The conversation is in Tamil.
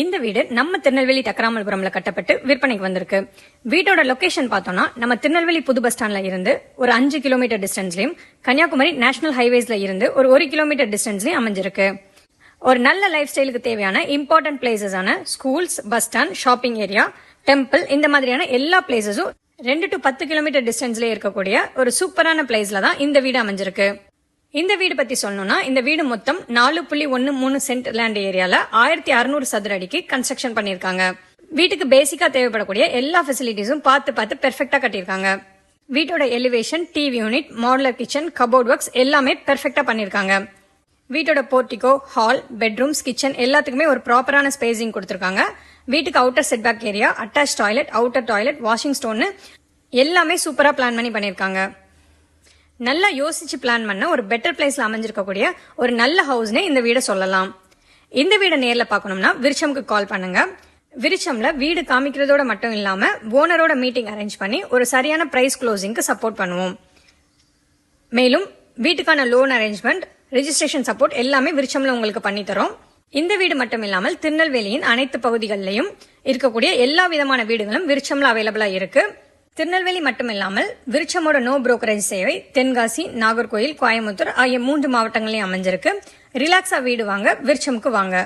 இந்த வீடு நம்ம திருநெல்வேலி டக்கராமல்புரம்ல கட்டப்பட்டு விற்பனைக்கு வந்திருக்கு. வீட்டோட லொகேஷன் பார்த்தோம்னா நம்ம திருநெல்வேலி புது பஸ் ஸ்டாண்ட்ல இருந்து ஒரு அஞ்சு கிலோமீட்டர் டிஸ்டன்ஸ்லயும் கன்னியாகுமரி நேஷனல் ஹைவேஸ்ல இருந்து ஒரு ஒரு கிலோமீட்டர் டிஸ்டன்ஸ்லயும் அமைஞ்சிருக்கு. ஒரு நல்ல லைஃப் ஸ்டைலுக்கு தேவையான important பிளேசஸான schools bus stand shopping area temple இந்த மாதிரியான எல்லா பிளேசஸும் ரெண்டு டு பத்து கிலோமீட்டர் டிஸ்டன்ஸ்லேயே இருக்கக்கூடிய ஒரு சூப்பரான பிளேஸ்ல தான் இந்த வீடு அமைஞ்சிருக்கு. இந்த வீடு பத்தி சொல்லணும்னா இந்த வீடு மொத்தம் நாலு புள்ளி ஒன்னு மூணு சென்ட் லேண்ட் ஏரியால ஆயிரத்தி அறுநூறு சதுர அடிக்கு கன்ஸ்ட்ரக்ஷன் பண்ணிருக்காங்க வீட்டுக்கு பேசிக்கா தேவைப்படக்கூடிய எல்லா ஃபெசிலிட்டிஸும் பார்த்து பார்த்து பெர்ஃபெக்டா கட்டியிருக்காங்க. வீட்டோட elevation TV unit modular kitchen cupboard works எல்லாமே பெர்ஃபெக்டா பண்ணிருக்காங்க வீட்டோட போர்ட்டிகோ ஹால் பெட்ரூம்ஸ் கிச்சன் எல்லாத்துக்குமே ஒரு ப்ராப்பரான ஸ்பேசிங் கொடுத்துருக்காங்க. வீட்டுக்கு outer setback area attach toilet outer toilet washing ஸ்டோன்னு எல்லாமே சூப்பரா பிளான் பண்ணி பண்ணிருக்காங்க நல்லா யோசிச்சு பிளான் பண்ண ஒரு பெட்டர் பிளேஸ்ல அமைஞ்சிருக்கக்கூடிய ஒரு நல்ல ஹவுஸ்னே இந்த வீடை சொல்லலாம். இந்த வீடை நேரில் பார்க்கணும்னா விருச்சம்க்கு கால் பண்ணுங்க. விருச்சம்ல வீடு காமிக்கிறதோட மட்டும் இல்லாம ஓனரோட மீட்டிங் அரேஞ்ச் பண்ணி ஒரு சரியான பிரைஸ் க்ளோசிங்க்கு சப்போர்ட் பண்ணுவோம். மேலும் வீட்டுக்கான லோன் அரேஞ்ச்மெண்ட் ரிஜிஸ்ட்ரேஷன் சப்போர்ட் எல்லாமே விருச்சம்ல உங்களுக்கு பண்ணித்தரோம் இந்த வீடு மட்டும் இல்லாமல் திருநெல்வேலியின் அனைத்து பகுதிகளிலையும் இருக்கக்கூடிய எல்லா விதமான வீடுகளும் விருச்சம்ல அவைலபிளா இருக்கு. திருநெல்வேலி மட்டுமில்லாமல் விருச்சமோட நோ புரோக்கரேஜ் சேவை தென்காசி நாகர்கோயில் கோயம்புத்தூர் ஆகிய மூன்று மாவட்டங்களையும் அமைஞ்சிருக்கு. ரிலாக்ஸா வீடு வாங்க விருச்சமுக்கு வாங்க.